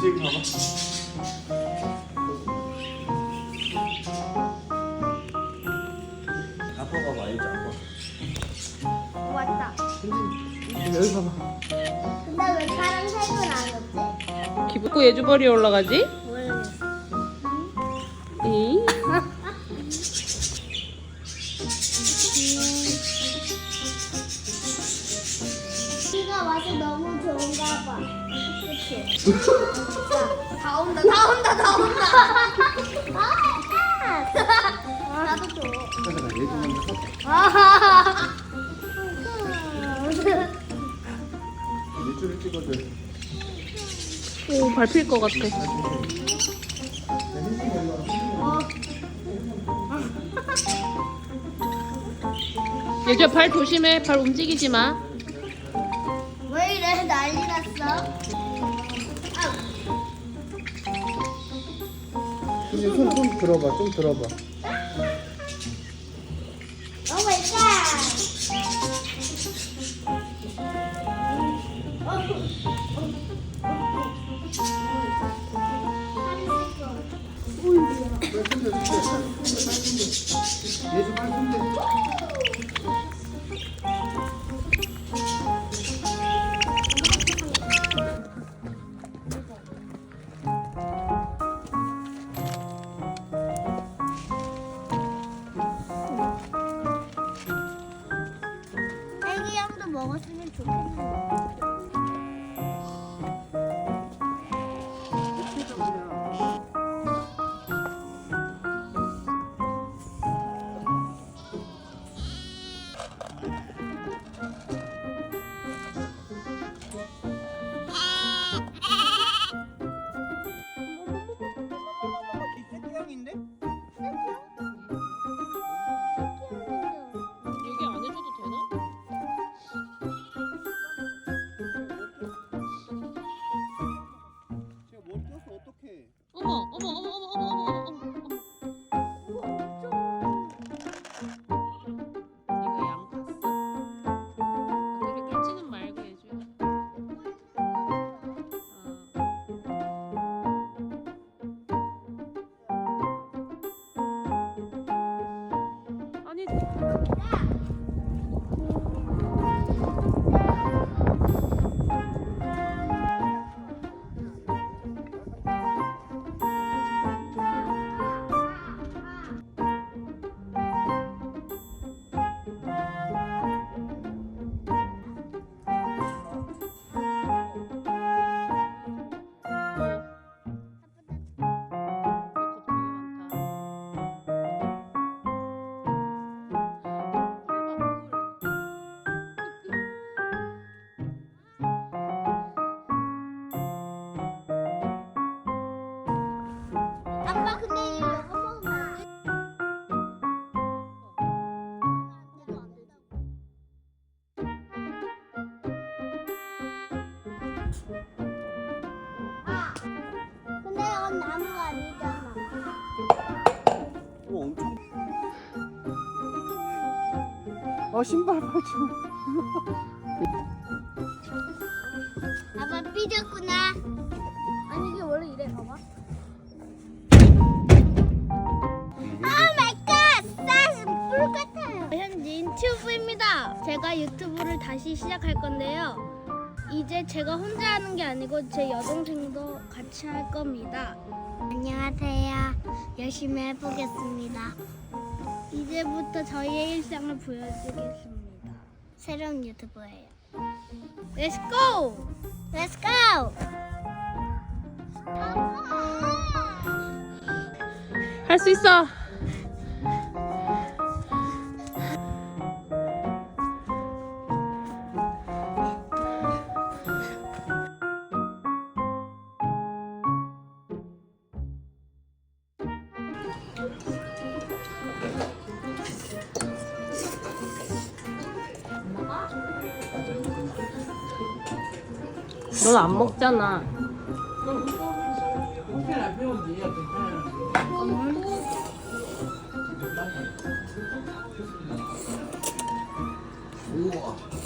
움직임 봐봐. 아빠가 봐, 알지 아빠. 왔다. 여기 봐봐. 근데 왜 파란색은 안 왔지? 기쁘고 예주벌이 올라가지? 모르겠어. 이 비가 와서 너무 좋은가 봐. 그치? 다 온다, 다 온다, 다 온다. 아, 나도 줘. 잠깐만, 얘 좀. 아하하하. 밑줄을 찍어줘. 오 밟힐 것 같아. 예주야 발 조심해. 발 움직이지 마. 났어? 손, 손, 손 들어봐, 좀 들어봐. 오 마이 갓. 먹었 아, 근데 이건 나무가 아니잖아. 오, 엄청. 어, 신발 발주. 아빠 삐졌구나. 아니 이게 원래 이래 봐봐. 오 마이 갓! 뿔 같아요. 현진 튜브입니다. 제가 유튜브를 다시 시작할 건데요. 이제 제가 혼자 하는 게 아니고 제 여동생도 같이 할 겁니다. 안녕하세요. 열심히 해보겠습니다. 이제부터 저희의 일상을 보여드리겠습니다. 새로운 유튜브예요. Let's go! Let's go! 할 수 있어. 넌 안 먹잖아. 우와.